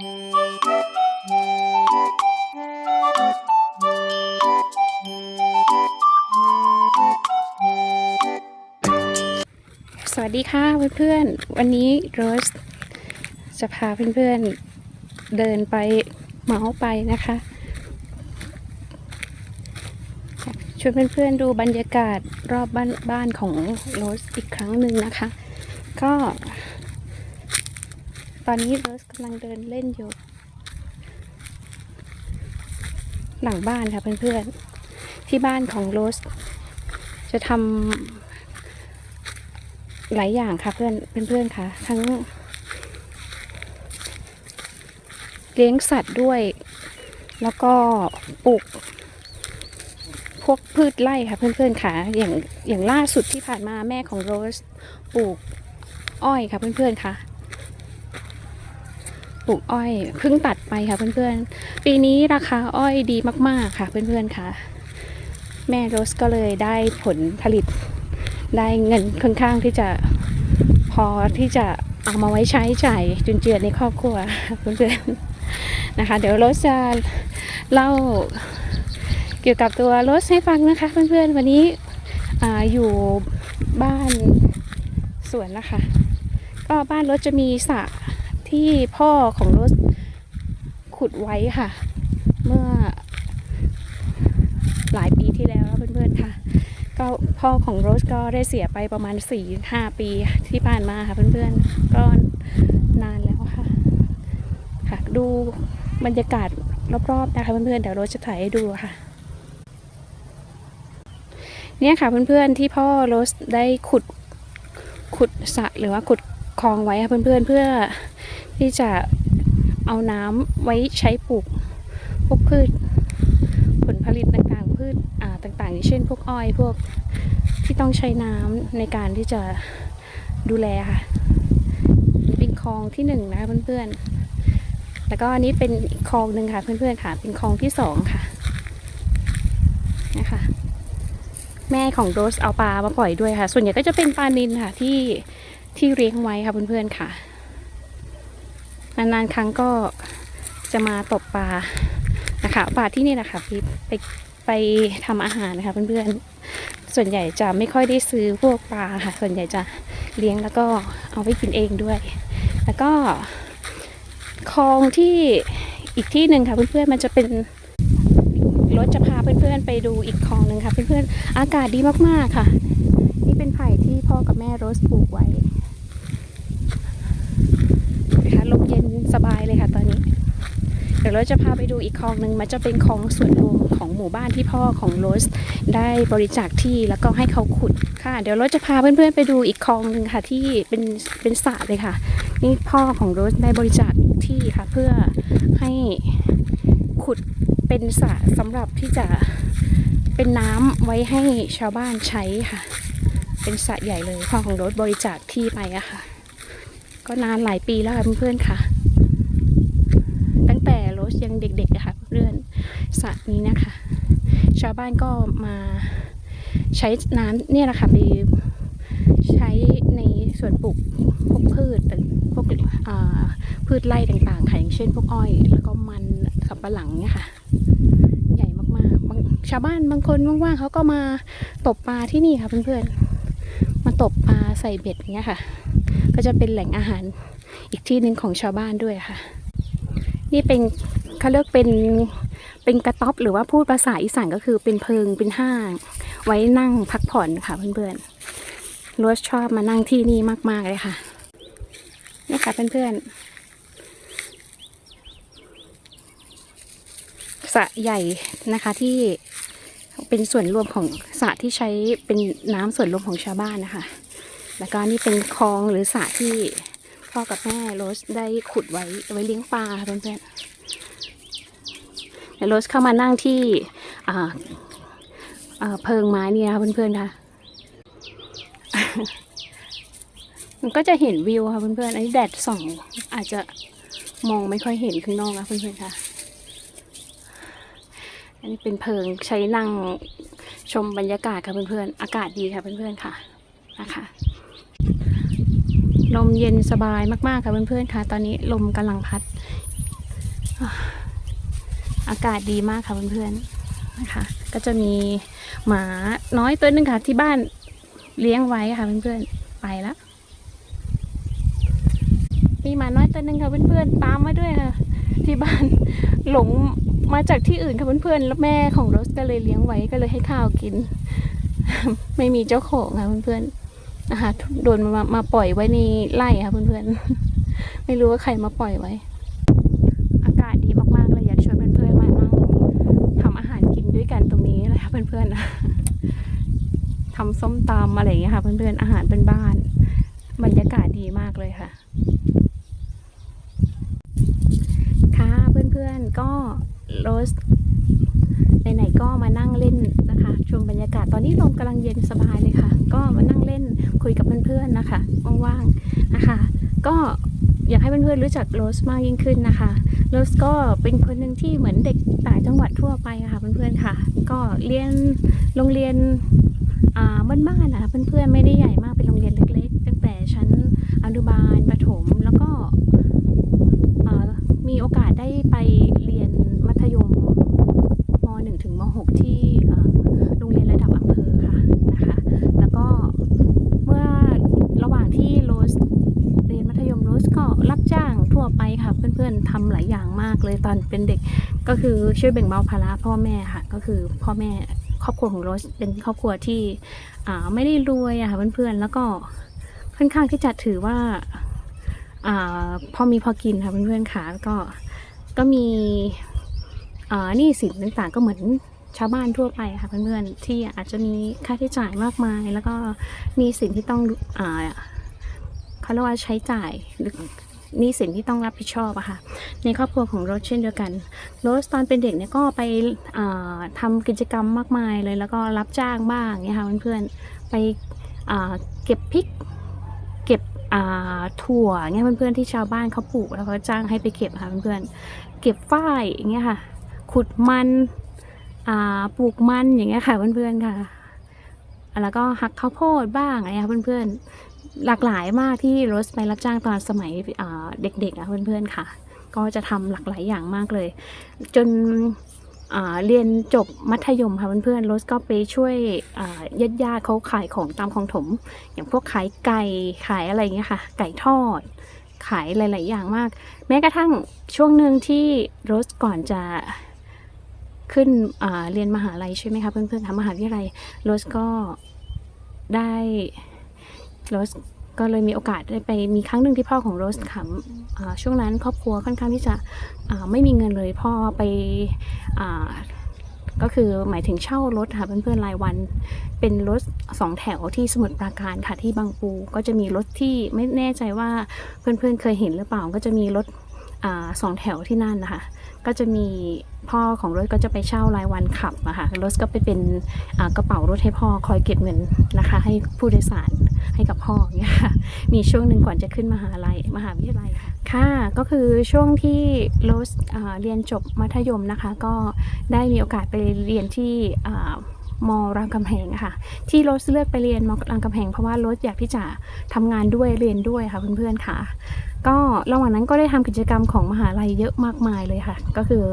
สวัสดีค่ะเพื่อนๆ วันนี้โรสจะพาเพื่อนๆ เดินไปเมาส์ไปนะคะชวนเพื่อนๆดูบรรยากาศรอบบ้านบ้านของโรสอีกครั้งหนึ่งนะคะ ก็ อนนี้โรสกำลังเดินเล่นอยู่ หลังบ้านค่ะเพื่อนๆ ที่บ้านของโรสจะทำหลายอย่างค่ะเพื่อนเพื่อนๆค่ะ ทั้ง เลี้ยงสัตว์ด้วย แล้วก็ปลูกพวกพืชไร่ค่ะเพื่อนๆค่ะ อย่างอย่างล่าสุดที่ผ่านมาแม่ของโรสปลูกอ้อยค่ะเพื่อนๆค่ะ ลูกอ้อยเพิ่งตัดไปค่ะเพื่อนๆ ปีนี้ราคาอ้อยดีมากๆค่ะเพื่อนๆค่ะ แม่โรสก็เลยได้ผลผลิตได้เงินค่อนข้างที่จะพอที่จะเอามาไว้ใช้จ่ายจุนเจือในครอบครัวเพื่อนๆนะคะ เดี๋ยวโรสจะเล่าเกี่ยวกับตัวโรสให้ฟังนะคะ เพื่อนๆวันนี้ออยู่บ้านสวนนะคะ ก็บ้านโรสจะมีสระ ที่พ่อของโรสขุดไว้ค่ะ เมื่อ หลายปีที่แล้วเพื่อนๆค่ะ ก็พ่อของโรสก็ได้เสียไปประมาณ4ี่ห้าปีที่ผ่านมาค่ะเพื่อนๆก็นานแล้วค่ะ ค่ะ ดูบรรยากาศรอบๆนะคะเพื่อนๆเดี๋ยวโรสจะถ่ายให้ดูค่ะเนี่ยค่ะเพื่อนๆที่พ่อโรสได้ขุดขุดสระหรือว่าขุดคลองไว้ค่ะเพื่อนๆเพื่อ ที่จะเอาน้ำไว้ใช้ปลูกพวกพืช ผลผลิตต่างๆ พืชอ่าต่างๆอย่างเช่น พวกอ้อยพวกที่ต้องใช้น้ำในการที่จะดูแลค่ะเป็นคลองที่หนึ่งนะคะเพื่อนๆ แล้วก็อันนี้เป็นคลองหนึ่งค่ะเพื่อนๆค่ะ เป็นคลองที่สองค่ะนะคะแม่ของโรสเอาปลามาปล่อยด้วยค่ะ ส่วนใหญ่ก็จะเป็นปลานิลค่ะที่ที่เลี้ยงไว้ค่ะเพื่อนๆค่ะ นานๆครั้งก็จะมาตกปลานะคะปลาที่นี่นะคะพี่ไปไปทำอาหารนะคะเพื่อนๆส่วนใหญ่จะไม่ค่อยได้ซื้อพวกปลาค่ะ ส่วนใหญ่จะเลี้ยงแล้วก็เอาไปกินเองด้วย แล้วก็คลองที่อีกที่หนึ่งค่ะเพื่อนๆมันจะเป็นรถจะพาเพื่อนๆไปดูอีกคลองหนึ่งค่ะเพื่อนๆอากาศดีมากๆค่ะ นี่เป็นไผ่ที่พ่อกับแม่โรสปลูกไว้นะคะลมเย็น สบายเลยค่ะตอนนี้ เดี๋ยวเราจะพาไปดูอีกคลองหนึ่งมันจะเป็นคลองส่วนรวมของหมู่บ้านที่พ่อของโรสได้บริจาคที่แล้วก็ให้เขาขุดค่ะ เดี๋ยวเราจะพาเพื่อนๆไปดูอีกคลองหนึ่งค่ะที่เป็นเป็นสระเลยค่ะ นี่พ่อของโรสได้บริจาคที่ค่ะเพื่อให้ขุดเป็นสระสำหรับที่จะเป็นน้ำไว้ให้ชาวบ้านใช้ค่ะ เป็นสระใหญ่เลยพ่อของโรสบริจาคที่ไปอะค่ะ ก็นานหลายปีแล้วค่ะเพื่อนๆค่ะ ตั้งแต่โรสยังเด็กๆอะค่ะเพื่อน สระนี้นะคะ ชาวบ้านก็มาใช้น้ำเนี่ยแหละค่ะไปใช้ในส่วนปลูกพวกพืชพวกพืชไร่ต่างๆค่ะอย่างเช่น พวกอ้อย แล้วก็มันสับปะหลังเนี่ยค่ะ ใหญ่มากๆาชาวบ้านบางคนว่างๆเขาก็มาตกปลาที่นี่ค่ะเพื่อนๆมาตกปลาใส่เบ็ดอย่างเงี้ยค่ะ ก็จะเป็นแหล่งอาหารอีกที่หนึ่งของชาวบ้านด้วยค่ะ นี่เป็นเขาเรียกเป็น เป็นกระต๊อบหรือว่าพูดภาษาอีสานก็คือเป็นเพิงเป็นห้าง ไว้นั่งพักผ่อนค่ะเพื่อนๆโรสชอบมานั่งที่นี่มากๆเลยค่ะนี่ค่ะเพื่อนๆสระใหญ่นะคะที่เป็นส่วนรวมของสระที่ใช้เป็นน้ำส่วนรวมของชาวบ้านนะคะ แล้วก็นี่เป็นคลองหรือสระที่พ่อกับแม่โรสได้ขุดไว้ไว้เลี้ยงปลาค่ะเพื่อนๆ เดี๋ยวโรสเข้ามานั่งที่เพิงไม้นี่นะคะเพื่อนๆค่ะมันก็จะเห็นวิวค่ะเพื่อนๆ อันนี้แดดส่องอาจจะมองไม่ค่อยเห็นข้างนอกนะเพื่อนๆค่ะ อันนี้เป็นเพิงใช้นั่งชมบรรยากาศค่ะเพื่อนๆ อากาศดีค่ะเพื่อนๆค่ะนะคะลมเย็นสบายมากๆค่ะเพื่อนๆค่ะ ตอนนี้ลมกำลังพัด อากาศดีมากค่ะเพื่อนๆนะคะ ก็จะมีหมาน้อยตัวหนึงค่ะ ที่บ้านเลี้ยงไว้ค่ะเพื่อนๆไปแล้วมีหมาน้อยตัวหนึงค่ะเพื่อนๆตามมาด้วยค่ะ ที่บ้านหลงมาจากที่อื่นค่ะเพื่อนๆแล้วแม่ของโรสก็เลยเลี้ยงไว้ก็เลยให้ข้าวกิน ไม่มีเจ้าของค่ะเพื่อนๆนะคะโดนมามาปล่อยไว้ในไร่ค่ะเพื่อนๆไม่รู้ว่าใครมาปล่อยไว้ ๆทำส้มตำอะไรอย่างเงี้ยค่ะ เพื่อนๆอาหารเป็นบ้านบรรยากาศดีมากเลยค่ะ ค่ะเพื่อนๆก็โรสไหนๆก็มานั่งเล่นนะคะชมบรรยากาศตอนนี้ลมกำลังเย็นสบายเลยค่ะ ก็มานั่งเล่นคุยกับเพื่อนๆนะคะว่างๆนะคะ ก็อยากให้เพื่อนๆรู้จักโรสมากยิ่งขึ้นนะคะ โรสก็เป็นคนหนึ่งที่เหมือนเด็กต่างจังหวัดทั่วไปค่ะเพื่อนๆค่ะ ก็เรียนโรงเรียนอ่าบ้านๆนะคะเพื่อนๆไม่ได้ใหญ่มากเป็นโรงเรียนเล็กๆ ตั้งแต่ชั้นอนุบาลประถมแล้วก็มีโอกาสได้ไปเรียนมัธยมม .1 ถึงม .6 ที่เอ่อโรงเรียนระดับอำเภอค่ะนะคะ แล้วก็เมื่อระหว่างที่โรสเรียนมัธยมโรสก็รับจ้างทั่วไป ค่ะเพื่อนๆทำหลายอย่างมากเลยตอนเป็นเด็ก ก็คือช่วยแบ่งเบาภาระพ่อแม่ค่ะ ก็คือพ่อแม่ครอบครัวของโรสเป็นครอบครัวที่ไม่ได้รวยอะค่ะเพื่อนๆแล้วก็ค่อนข้างที่จะถือว่าอพอมีพอกินค่ะเพื่อนๆค่ะแล้วก็ก็มีหนี้สินต่างๆ ก็เหมือนชาวบ้านทั่วไปค่ะเพื่อนๆที่อาจจะมีค่าใช้จ่ายมากมาย แล้วก็มีสินที่ต้องอเขาเรียกว่าใช้จ่ายหรือ นี้สินที่ต้องรับผิดชอบอะค่ะ ในครอบครัวของโรสเช่นเดียวกันโรสตอนเป็นเด็กเนี่ยก็ไปอ่าทำกิจกรรมมากมายเลยแล้วก็รับจ้างบ้างเนี่ยค่ะเพื่อนๆไปเก็บพริกเก็บถั่วเงี้ยเพื่อนๆที่ชาวบ้านเขาปลูกแล้วเขาจ้างให้ไปเก็บค่ะเพื่อนๆเก็บฝ้ายอย่างเงี้ยค่ะ ขุดมันปลูกมันอย่างเงี้ยค่ะเพื่อนๆค่ะแล้วก็หักข้าวโพดบ้างอะไรค่ะเพื่อนๆ หลากหลายมากที่โรสไปรับจ้างตอนสมัยเด็กๆอะเพื่อนๆค่ะ ก็จะทำหลากหลายอย่างมากเลย จนเรียนจบมัธยมค่ะเพื่อนๆโรสก็ไปช่วยญาติญาติๆเขาขายของตามคลองถม อย่างพวกขายไก่ขายอะไรอย่างเงี้ยค่ะ ไก่ทอด ขายหลาย ๆ อย่างมาก แม้กระทั่งช่วงหนึ่งที่โรสก่อนจะขึ้นเรียนมหาลัยใช่ไหมคะเพื่อนๆทำมหาวิทยาลัยโรสก็ได้ โรสก็เลยมีโอกาสได้ไปมีครั้งหนึ่งที่พ่อของโรสค่ะอ่าช่วงนั้นครอบครัวค่อนข้างที่จะไม่มีเงินเลยพ่อไปอก็คือหมายถึงเช่ารถค่ะเพื่อนๆรายวัน เป็นรถสองแถวที่สมุทรปราการค่ะที่บางปูก็จะมีรถที่ไม่แน่ใจว่าเพื่อนๆเคยเห็นหรือเปล่าก็จะมีรถอสองแถวที่นั่นนะคะก็จะมีพ่อของรถก็จะไปเช่ารายวันขับอะค่ะรถก็ไปเป็นกระเป๋ารถให้พ่อคอยเก็บเงินนะคะ ให้ผู้โดยสาร ให้กับพ่ออย่างเงี้ยค่ะมีช่วงหนึ่งก่อนจะขึ้นมหาลัยมหาวิทยาลัยค่ะค่ะก็คือช่วงที่โรสเรียนจบมัธยมนะคะ ก็ได้มีโอกาสไปเรียนที่มรามคำแหงค่ะ ที่โรสเลือกไปเรียนมรามคำแหงเพราะว่าโรสอยากที่จะทำงานด้วยเรียนด้วยค่ะเพื่อนๆค่ะ ก็ระหว่างนั้นก็ได้ทำกิจกรรมของมหาลัยเยอะมากมายเลยค่ะ ก็คือ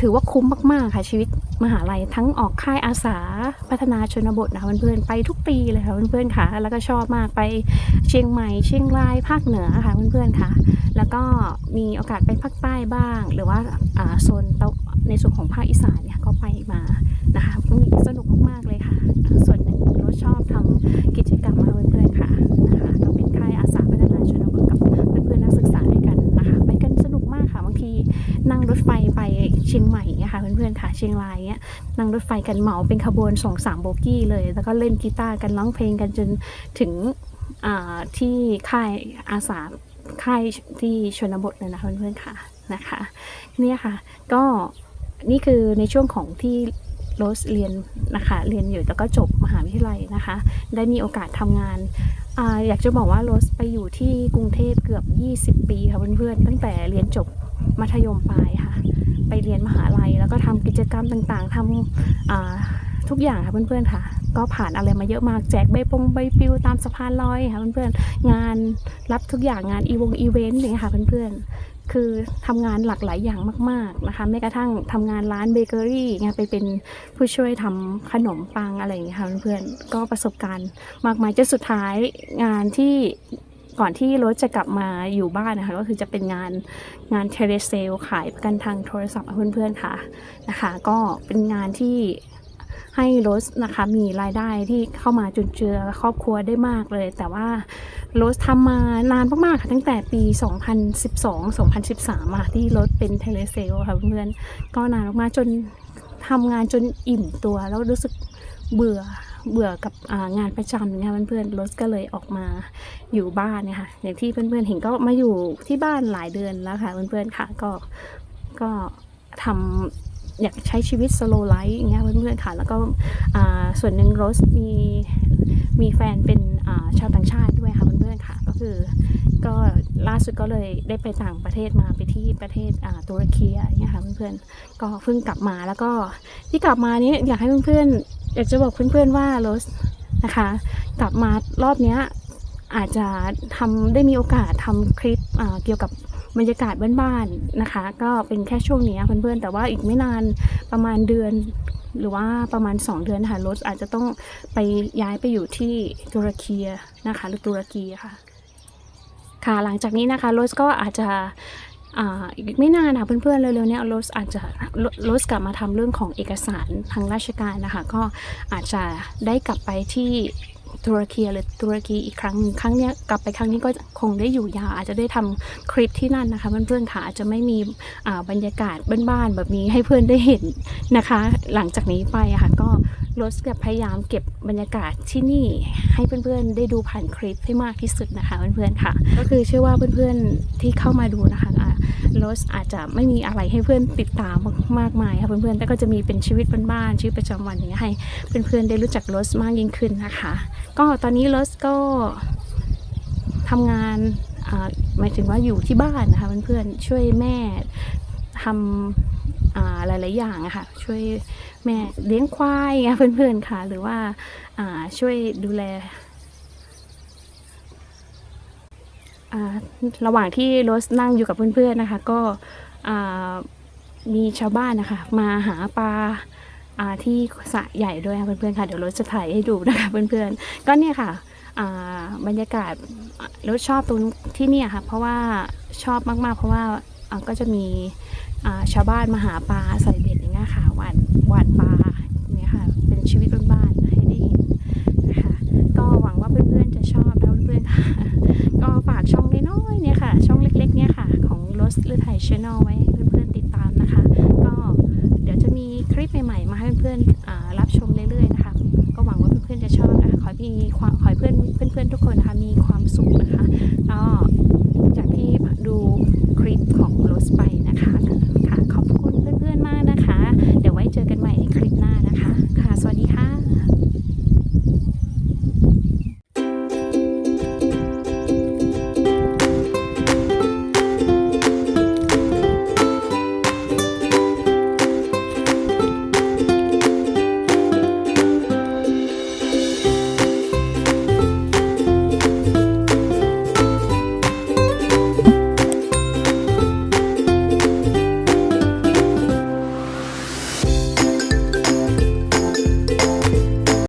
ถือว่าคุ้มมาก ๆ ค่ะชีวิตมหาลัยทั้งออกค่ายอาสาพัฒนาชนบทนะคะเพื่อนๆไปทุกปีเลยค่ะเพื่อนๆค่ะ แล้วก็ชอบมากไปเชียงใหม่เชียงรายภาคเหนือค่ะเพื่อนๆค่ะ แล้วก็มีโอกาสไปภาคใต้บ้าง หรือว่าโซนในส่วนของภาคอีสานเนี่ยก็ไปมานะคะ พื่อนๆค่ะเชียงรายเนี่ยนั่งรถไฟกันเหมาเป็นขบวนสองสามโบกี้เลย แล้วก็เล่นกีตาร์กันร้องเพลงกันจนถึงที่ค่ายอาสาค่ายที่ชนบทเลยนะเพื่อนๆค่ะนะคะเนี่ยค่ะก็นี่คือในช่วงของที่โรสเรียนนะคะเรียนอยู่แล้วก็จบมหาวิทยาลัยนะคะ ได้มีโอกาสทำงานอาอยากจะบอกว่าโรสไปอยู่ที่กรุงเทพเกือบ 20 ปีค่ะเพื่อนๆตั้งแต่เรียนจบมัธยมปลายค่ะ ไปเรียนมหาลัย แล้วก็ทำกิจกรรมต่างๆทำทุกอย่างค่ะเพื่อนๆค่ะ ก็ผ่านอะไรมาเยอะมากแจกใบปงใบปิวตามสะพานลอยค่ะเพื่อนๆงานรับทุกอย่างงานอีวงอีเวนต์อย่างเงี้ยค่ะเพื่อนๆคือทำงานหลากหลายอย่างมากๆนะคะแม้กระทั่งทำงานร้านเบเกอรี่งานไปเป็นผู้ช่วยทำขนมปังอะไรอย่างเงี้ยค่ะเพื่อนๆก็ประสบการณ์มากมายจนสุดท้ายงานที่ ก่อนที่รถจะกลับมาอยู่บ้านนะคะก็คือจะเป็นงานงานเทเลเซลขายประกันทางโทรศัพท์เพื่อนๆค่ะนะคะ ก็เป็นงานที่ให้โรสนะคะมีรายได้ที่เข้ามาจุนเจือครอบครัวได้มากเลย แต่ว่าโรสทำมานานมากๆค่ะตั้งแต่ปี 2012-2013อะที่รถเป็นเทเลเซลค่ะเพื่อนก็นานมากๆจนทำงานจนอิ่มตัวแล้วรู้สึกเบื่อ เบื่อกับงานประจำเนี่ยเพื่อนๆโรสก็เลยออกมาอยู่บ้านเนี่ยค่ะอย่างที่เพื่อนๆเห็นก็มาอยู่ที่บ้านหลายเดือนแล้วค่ะเพื่อนๆค่ะก็ก็ทำอยากใช้ชีวิตสโลไลฟ์อย่างเงี้ยเพื่อนๆค่ะ แล้วก็อ่าส่วนหนึ่งโรสมีมีแฟนเป็นอ่าชาวต่างชาติด้วยค่ะเพื่อนๆค่ะ ก็คือก็ล่าสุดก็เลยได้ไปต่างประเทศมาไปที่ประเทศอ่าตุรกีอะไรเงี้ยค่ะเพื่อนๆก็เพิ่งกลับมาแล้วก็ที่กลับมานี้อยากให้เพื่อนๆ อยากจะบอกเพื่อนๆว่าโรสนะคะ กลับมารอบเนี้ยอาจจะทำได้มีโอกาสทำคลิปเกี่ยวกับบรรยากาศบ้านๆนะคะ ก็เป็นแค่ช่วงนี้เพื่อนๆ แต่ว่าอีกไม่นานประมาณเดือนหรือว่าประมาณ 2 เดือนค่ะโรสอาจจะต้องไปย้ายไปอยู่ที่ตุรกีนะคะ หรือตุรกีค่ะ ค่ะหลังจากนี้นะคะโรสก็อาจจะ อีกไม่นานค่ะเพื่อนๆเร็วๆเนี้โรสอาจจะโรสกลับมาทำเรื่องของเอกสารทางราชการนะคะ ก็อาจจะได้กลับไปที่ตุรกีหรือตุรกีอีกครั้งครั้งเนี้ยกลับไปครั้งนี้ก็คงได้อยู่ยาวอาจจะได้ทำคลิปที่นั่นนะคะเพื่อนๆค่ะอาจจะไม่มีบรรยากาศบ้านๆแบบนี้ให้เพื่อนได้เห็นนะคะ หลังจากนี้ไปค่ะก็รถจะพยายามเก็บบรรยากาศที่นี่ให้เพื่อนๆ ได้ดูผ่านคลิปให้มากที่สุดนะคะเพื่อนๆค่ะ ก็คือเชื่อว่าเพื่อนๆที่เข้ามาดูนะคะ อะรถอาจจะไม่มีอะไรให้เพื่อนติดตามมากมายค่ะเพื่อนๆแต่ก็จะมีเป็นชีวิตบ้านๆชีวิตประจำวันอย่างเงี้ยให้เพื่อนๆได้รู้จักรถมากยิ่งขึ้นนะคะ ก็ตอนนี้รถก็ทำงานหมายถึงว่าอยู่ที่บ้านนะคะเพื่อนๆช่วยแม่ทำหลายๆอย่างะค่ะช่วยแม่เลี้ยงควายเพื่อนๆค่ะ หรือว่าอ่าช่วยดูแลอ่า ระหว่างที่โรสนั่งอยู่กับเพื่อนๆนะคะ ก็มีชาวบ้านนะคะ มาหาปลาาที่สระใหญ่ด้วยค่ะเพื่อนๆค่ะเดี๋ยวรสจะถ่ายให้ดูนะคะเพื่อนๆก็เนี่ยค่ะบรรยากาศรสชอบตรงที่นี่ค่ะ เพราะว่าชอบมากๆ เพราะว่าก็จะมีชาวบ้านมาหาปลาใส่เบ็ดอย่างเงี้ยค่ะหวานหวานปลาเนี่ยค่ะเป็นชีวิตบ้านๆให้ได้เห็นนะคะก็หวังว่าเพื่อนๆจะชอบนะเพื่อนๆ สต์หรือไทยชแนลไว้ให้เพื่อนๆติดตามนะคะ ก็เดี๋ยวจะมีคลิปใหม่ๆ มาให้เพื่อนๆรับชมเรื่อยๆนะคะ ก็หวังว่าเพื่อนๆจะชอบนะคะ ขอพี่ความขอเพื่อนเพื่อนๆทุกคนนะคะมีความสุขนะคะก็จากที่ดูคลิปของโรสไปนะคะค่ะขอบคุณเพื่อนๆมากนะคะ เดี๋ยวไว้เจอกันใหม่ในคลิปหน้านะคะ ค่ะ สวัสดีค่ะ